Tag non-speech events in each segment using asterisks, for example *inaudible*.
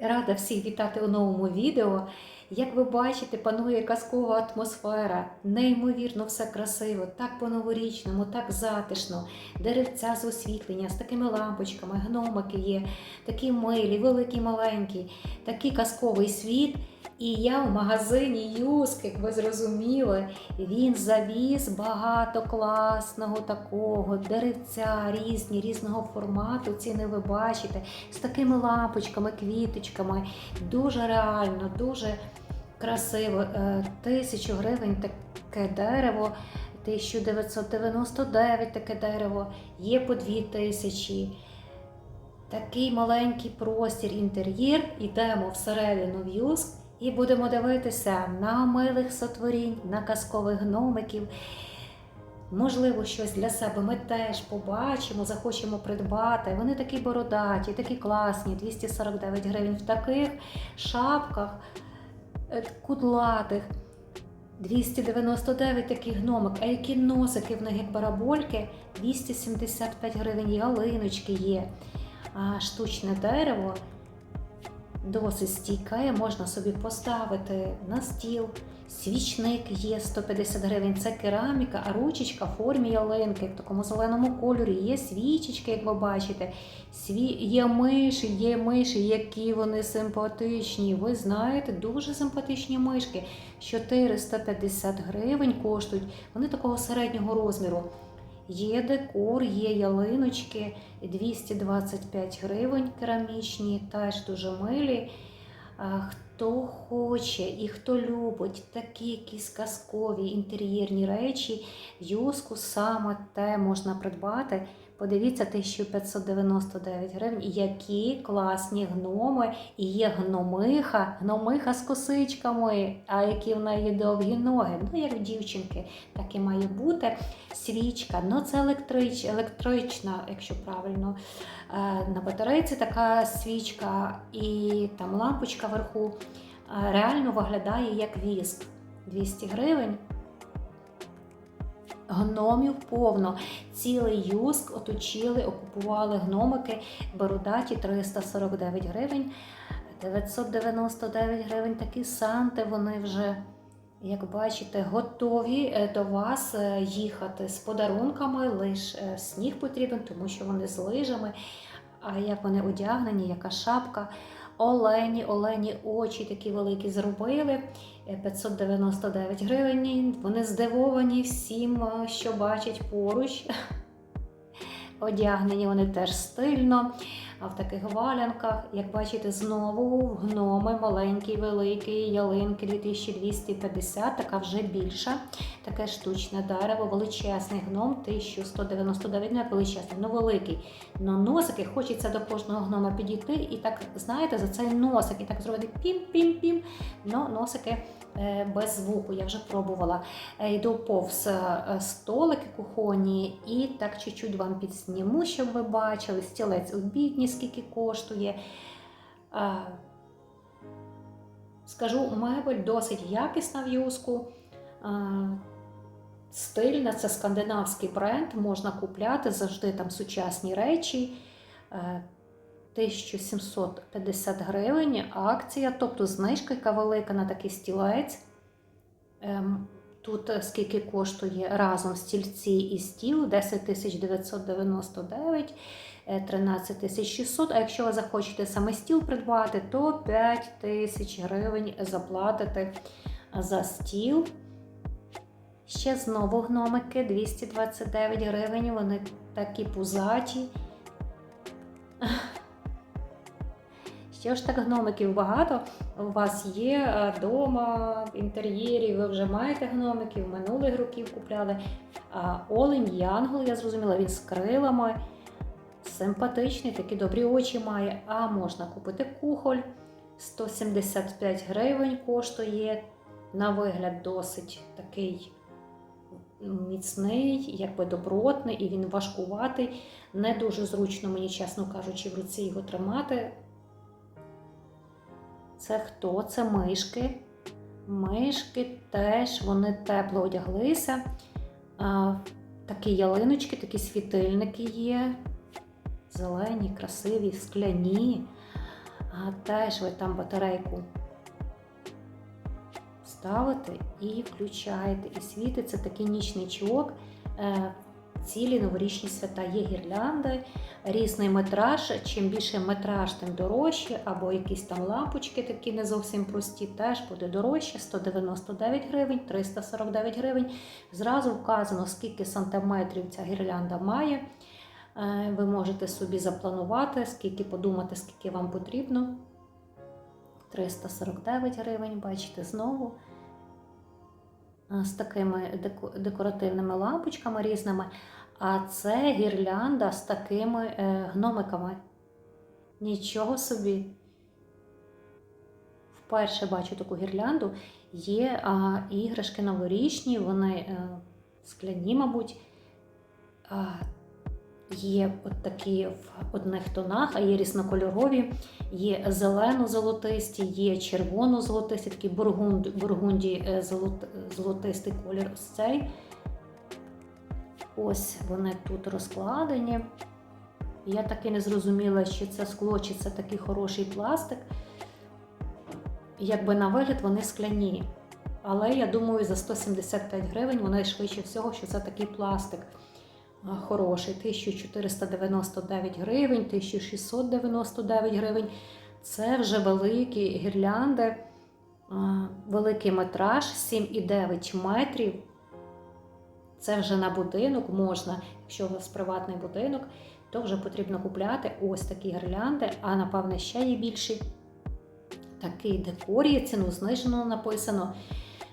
Рада всіх вітати у новому відео. Як ви бачите, панує казкова атмосфера, неймовірно все красиво, так по-новорічному, так затишно, деревця з освітлення, з такими лампочками, гномики є, такі милі, великі, маленькі, такий казковий світ. І я в магазині Юск, як ви зрозуміли, він завіз багато класного такого, деревця різні, різного формату. Ціни ви бачите, з такими лампочками, квіточками. Дуже реально, дуже красиво. Е, Тисячу гривень таке дерево. 1999 таке дерево, є по 2000. Такий маленький простір інтер'єр. Йдемо всередину в Юск і будемо дивитися на милих сотворінь, на казкових гномиків. Можливо, щось для себе ми теж побачимо, захочемо придбати. Вони такі бородаті, такі класні, 249 гривень в таких шапках е, кудлатих. 299 такий гномик, а які носики в них як барабольки, 275 гривень, ялиночки є. А штучне дерево досить стійке, можна собі поставити на стіл. Свічник є 150 гривень, це кераміка, а ручечка в формі ялинки, в такому зеленому кольорі. Є свічечки, як ви бачите. Сві... Є миші, є миші, які вони симпатичні. Ви знаєте, дуже симпатичні мишки. 450 гривень коштують. Вони такого середнього розміру. Є декор, є ялиночки 225 гривень керамічні, теж дуже милі. Хто хоче і хто любить такі якісь казкові інтер'єрні речі, юску саме те можна придбати. Подивіться, 1599 гривень. Які класні гноми. І є гномиха, гномиха з косичками, а які в неї довгі ноги. Ну, як в дівчинки, так і має бути. Свічка, ну це електрич, електрична, якщо правильно. Е, На батарейці така свічка і там лампочка вверху. Е, Реально виглядає як віск. 200 гривень. Гномів повно. Цілий юск оточили, окупували гномики, бородаті 349 гривень, 999 гривень такі санти. Вони вже, як бачите, готові е, до вас е, їхати з подарунками. Лише сніг потрібен, тому що вони з лижами. А як вони одягнені, яка шапка. Олені, олені очі такі великі зробили. 599 гривень. Вони здивовані всім, е, що бачать поруч. *laughs* Одягнені вони теж стильно, а в таких валянках, як бачите, знову гноми маленькі, великі, ялинки 2250, така вже більша. Таке штучне дерево, величезний гном, 1199, не величезний, ну великий. Но носики хочеться до кожного гнома підійти і так, знаєте, за цей носик, і так зробити пім-пім-пім. Но носики е, без звуку, я вже пробувала. Е, Йду повз е, столики кухонні і так чуть-чуть вам підсніму, щоб ви бачили. Стілець у бідні, скільки коштує. Е, Скажу, мебель досить якісна в юску. Е, Стильна, це скандинавський бренд, можна купляти завжди там сучасні речі. Е, 1750 гривень акція, тобто знижка, яка велика на такий стілець. Тут е, скільки коштує разом стільці і стіл 10 999, е, 13 600. А якщо ви захочете саме стіл придбати, то 5 тисяч гривень заплатите за стіл. Ще знову гномики 229 гривень. Вони такі пузаті. Ще ж так гномиків багато. У вас є вдома в інтер'єрі, ви вже маєте гномиків, минулих років купляли. А Олень Янгол, я зрозуміла, він з крилами. Симпатичний, такі добрі очі має. А можна купити кухоль. 175 гривень коштує. На вигляд досить такий міцний, якби добротний, і він важкуватий. Не дуже зручно, мені, чесно кажучи, в руці його тримати. Це хто? Це мишки. Мишки теж вони тепло одяглися. А, такі ялиночки, такі світильники є. Зелені, красиві, скляні. А теж ви там батарейку ставите і включаєте. І світиться такий нічний чок. Цілі новорічні свята є гірлянди, різний метраж. Чим більше метраж, тим дорожче, або якісь там лампочки, такі не зовсім прості, теж буде дорожче 199 гривень, 349 гривень. Зразу вказано, скільки сантиметрів ця гірлянда має. Е, Ви можете собі запланувати, скільки подумати, скільки вам потрібно. 349 гривень, бачите, знову. Е, З такими декоративними лампочками різними. А це гірлянда з такими е, гномиками. Нічого собі. Вперше бачу таку гірлянду. Є а, іграшки новорічні, вони а, скляні, мабуть. А, є от такі в одних тонах, а є різнокольорові. Є зелено-золотисті, є червоно-золотисті, такий бургунд, бургунді е, золот, золотистий колір. Ось цей. Ось вони тут розкладені. Я так і не зрозуміла, чи це скло, чи це такий хороший пластик. Якби на вигляд вони скляні. Але я думаю, за 175 гривень вони швидше всього, що це такий пластик хороший. 1499 гривень, 1699 гривень. Це вже великі гірлянди, великий метраж 7,9 метрів. Це вже на будинок можна, якщо у вас приватний будинок, то вже потрібно купляти ось такі гірлянди, а напевне ще є більші. Такий декор є, ціну знижено написано.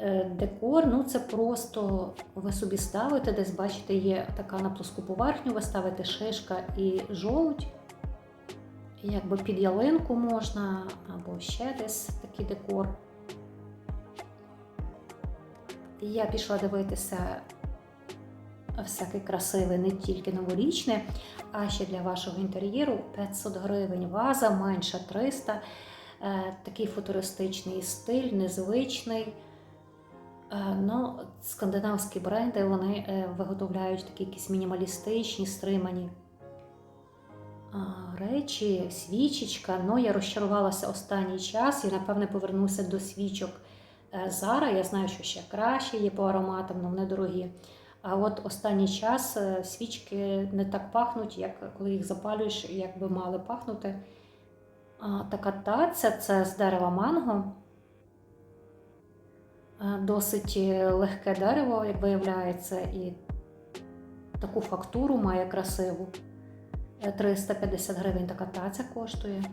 Е, Декор, ну це просто ви собі ставите, десь бачите, є така на плоску поверхню, ви ставите шишка і жолудь. Якби під ялинку можна, або ще десь такий декор. І Я пішла дивитися всяке красиве, не тільки новорічне, а ще для вашого інтер'єру 500 гривень ваза, менша 300. Е, Такий футуристичний стиль, незвичний. Е, Ну, скандинавські бренди вони е, виготовляють такі якісь мінімалістичні, стримані речі, свічечка. Ну, я розчарувалася останній час і, напевне, повернуся до свічок е, Зара. Я знаю, що ще краще є по ароматам, але вони дорогі. А от останній час е, свічки не так пахнуть, як коли їх запалюєш, як би мали пахнути. Така таця це з дерева манго. Е, Досить е, легке дерево, як виявляється, і таку фактуру має красиву. Е, 350 гривень така таця коштує.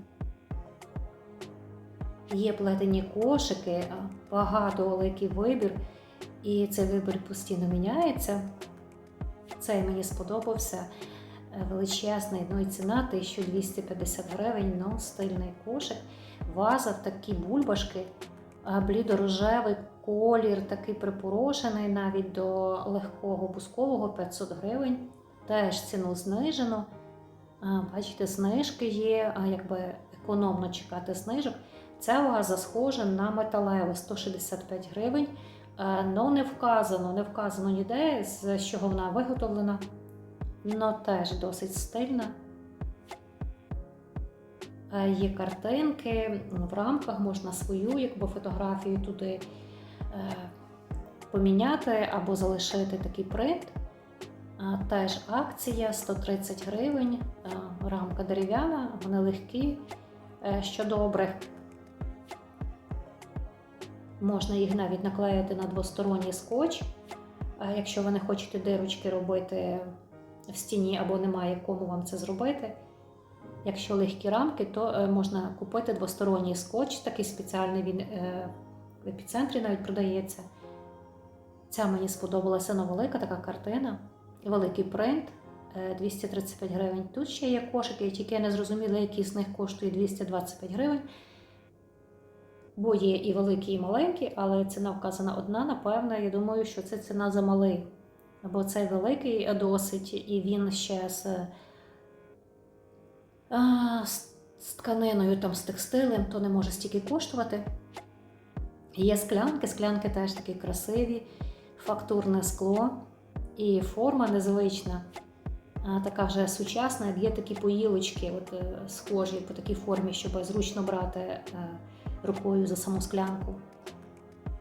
Є плетені кошики, е, багато великий вибір, і цей вибір постійно міняється. Цей мені сподобався е, величезний, ну і ціна 1250 гривень, ну стильний кошик. Ваза такі бульбашки, блідорожевий колір, такий припорошений навіть до легкого бускового 500 гривень. Теж ціну знижено. Бачите, знижки є, а якби економно чекати знижок. Ця ваза схожа на металеву 165 гривень. Ну, не вказано, не вказано ніде, з чого вона виготовлена. Ну, теж досить стильна. Е, Є картинки, в рамках можна свою якби, фотографію туди е, поміняти або залишити такий принт. Теж акція 130 гривень, е, рамка дерев'яна, вони легкі, що добре. Можна їх навіть наклеїти на двосторонній скотч, якщо ви не хочете дирочки робити в стіні або немає кому вам це зробити. Якщо легкі рамки, то е, можна купити двосторонній скотч, такий спеціальний він е, в епіцентрі навіть продається. Ця мені сподобалася вона велика така картина, великий принт е, 235 гривень. Тут ще є кошики, тільки я не зрозуміла, які з них коштує 225 гривень. Бо є і великі, і маленькі, але ціна вказана одна. Напевно, я думаю, що це ціна за малий. Бо цей великий досить, і він ще з, з, тканиною, там, з текстилем, то не може стільки коштувати. Є склянки, склянки теж такі красиві, фактурне скло і форма незвична. така вже сучасна, є такі поїлочки, от, е, схожі по такій формі, щоб зручно брати е, рукою за саму склянку.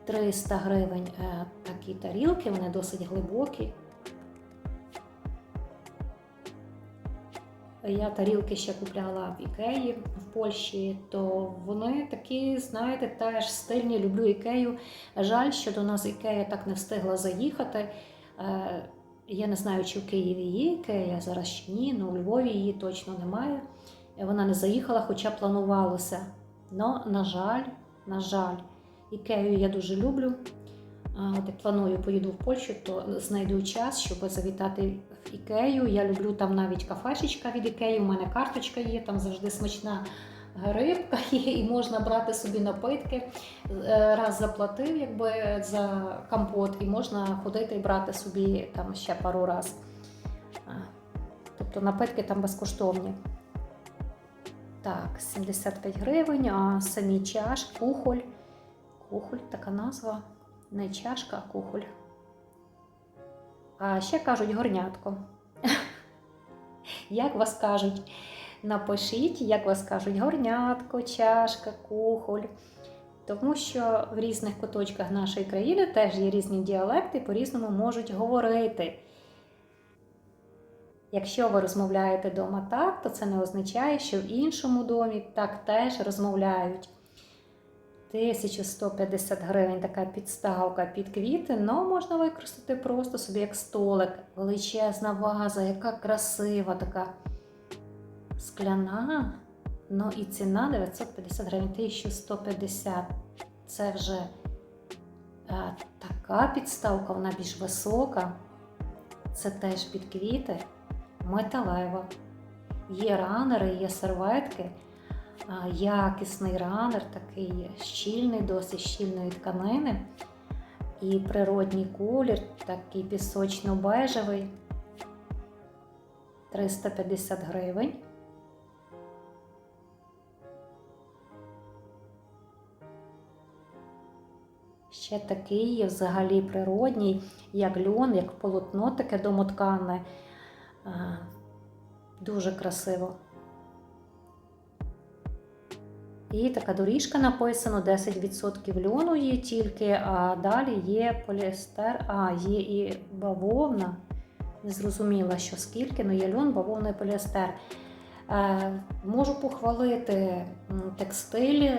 300 гривень е, такі тарілки, вони досить глибокі. Я тарілки ще купляла в Ікеї в Польщі, то вони такі, знаєте, теж стильні. Люблю Ікею. Жаль, що до нас Ікея так не встигла заїхати. Е, Я не знаю, чи в Києві є Ікея, зараз ще ні, але у Львові її точно немає. Вона не заїхала, хоча планувалося. Но, на жаль, на жаль, Ікею я дуже люблю. От як планую, поїду в Польщу, то знайду час, щоб завітати в Ікею. Я люблю там навіть кафешечка від Ікеї. У мене карточка є, там завжди смачна рибка *laughs* є, і можна брати собі напитки. Е, Раз заплатив якби за компот, і можна ходити і брати собі там ще пару раз. Тобто напитки там безкоштовні. Так, 75 гривень, а самі чаш, кухоль. Кухоль, така назва. Не чашка, а кухоль. А ще кажуть горнятко. Як вас кажуть? Напишіть, як вас кажуть, горнятко, чашка, кухоль. Тому що в різних куточках нашої країни теж є різні діалекти, по-різному можуть говорити. Якщо ви розмовляєте вдома так, то це не означає, що в іншому домі так теж розмовляють. 1150 гривень така підставка під квіти, але можна використати просто собі як столик. Величезна ваза, яка красива, така скляна. Ну і ціна 950 гривень, 1150. Це вже е, така підставка, вона більш висока. Це теж під квіти, металева. Є ранери, є серветки. Якісний ранер, такий щільний, досить щільної тканини. І природній колір, такий пісочно-бежевий. 350 гривень. Ще такий є взагалі природній, як льон, як полотно таке домоткане. Дуже красиво. І така доріжка написано: 10% льону є тільки, а далі є поліестер, а є і бавовна. Не зрозуміла, що скільки, але є льон, бавовна і поліестер. Е, можу похвалити текстиль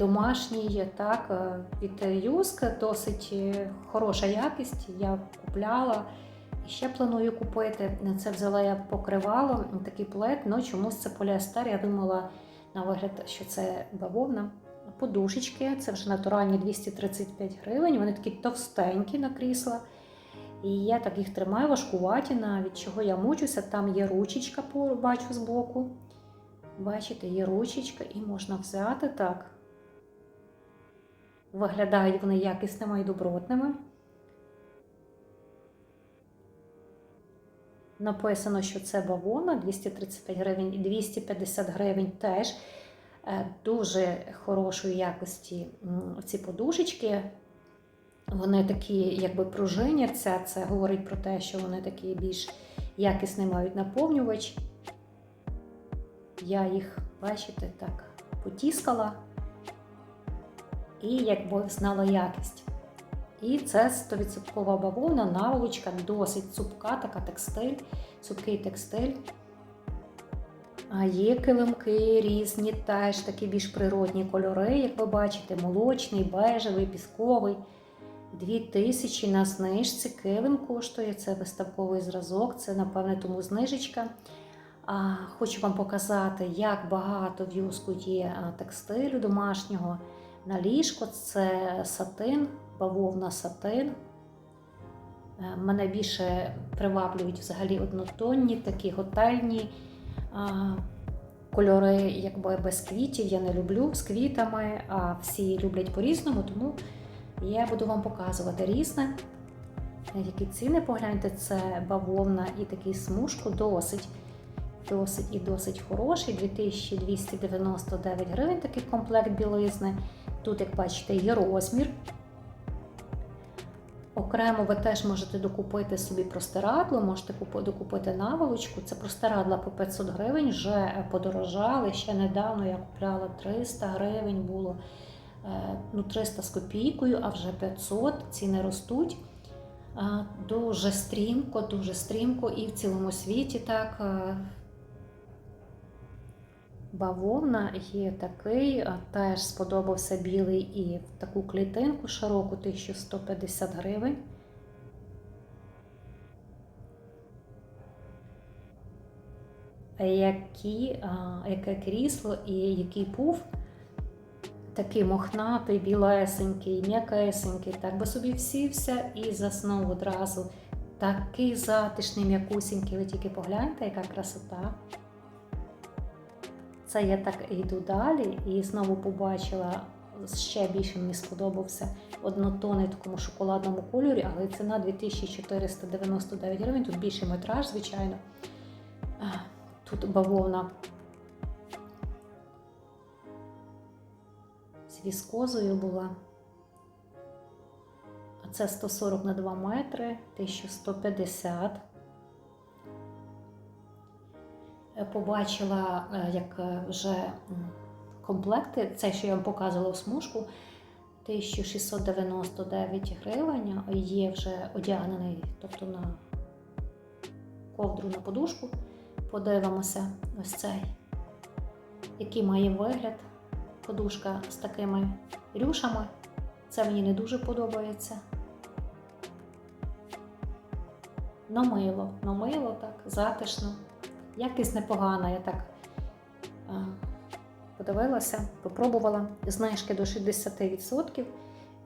домашній, так, е, від Юск, досить е, хороша якість. Я купляла. Ще планую купити. Це взяла я покривало, такий плед, ну чомусь це поліестер. Я думала на вигляд, що це бавовна. Подушечки, це вже натуральні 235 гривень. Вони такі товстенькі на крісла. І я так їх тримаю, важкуваті навіть, чого я мучуся. Там є ручечка, бачу збоку. Бачите, є ручечка, і можна взяти так. Виглядають вони якісними і добротними. Написано, що це бавовна 235 гривень і 250 гривень теж Е, дуже хорошої якості ці подушечки. Вони такі, якби пружиняться. Це говорить про те, що вони такі більш якісний мають наповнювач. Я їх, бачите, так потіскала і якби знала якість. І це 100% бавовна, наволочка, досить цупка, така текстиль, цупкий текстиль. А є килимки різні, теж такі більш природні кольори, як ви бачите, молочний, бежевий, пісковий. 2000 на знижці килим коштує, це виставковий зразок, це, напевне, тому знижечка. А, Хочу вам показати, як багато в юску є текстилю домашнього. На ліжко це сатин, бавовна сатин. Е, Мене більше приваблюють взагалі однотонні, такі готельні а, кольори, якби без квітів. Я не люблю з квітами, а всі люблять по-різному, тому я буду вам показувати різне. Які ціни погляньте, це бавовна і такий смужку досить. Досить і досить хороший. 2299 гривень такий комплект білизни. Тут, як бачите, є розмір. Окремо ви теж можете докупити собі простирадло, можете докупити наволочку. Це простирадла по 500 гривень, вже е, подорожали. Ще недавно я купляла 300 гривень було. Е, Ну, 300 з копійкою, а вже 500, ціни ростуть. Дуже стрімко, дуже стрімко і в цілому світі так. Е, Бавовна є такий, а теж сподобався білий і в таку клітинку широку 1150 гривень. Які, а, яке крісло і який пуф, такий мохнатий, білесенький, м'якесенький, так би собі всівся і заснув одразу. Такий затишний, м'якусенький, ви тільки погляньте, яка красота. Це я так йду далі і знову побачила, ще більше мені сподобався однотонний такому шоколадному кольорі, але ціна 2499 гривень. Тут більший метраж, звичайно. Тут бавовна з віскозою була. А це 140 на 2 метри, 1150. Побачила, е, як е, вже комплекти, це, що я вам показувала в смужку, 1699 гривень, є вже одягнений, тобто на ковдру на подушку. Подивимося ось цей, який має вигляд. Подушка з такими рюшами. Це мені не дуже подобається. Но мило, но мило так, затишно. Якість непогана, я так подивилася, попробувала. Знижки до 60%.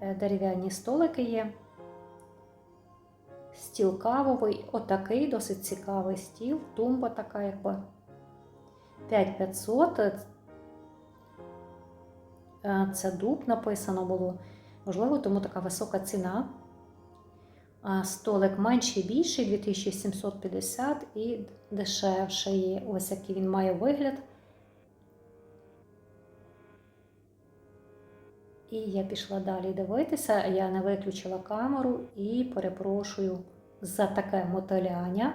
Е, Дерев'яні столики є. Стіл кавовий, отакий досить цікавий стіл, тумба така, якби 5500. Е, Це дуб написано було. Можливо, тому така висока ціна. Столик менший більший 2750 і дешевший. Ось який він має вигляд. І я пішла далі дивитися. Я не виключила камеру і перепрошую за таке мотиляння.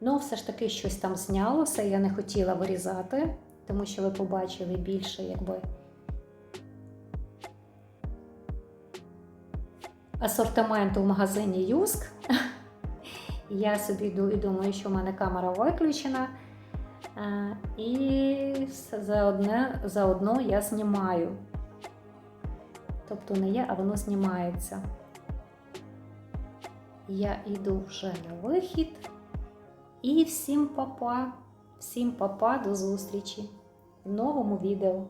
Ну, все ж таки щось там знялося. Я не хотіла вирізати, тому що ви побачили більше, якби. Асортименту в магазині Юск. *laughs* Я собі йду і думаю, що в мене камера виключена. Е, І заодно, заодно я знімаю. Тобто не я, а воно знімається. Я йду вже на вихід. І всім папа, всім папа, до зустрічі в новому відео.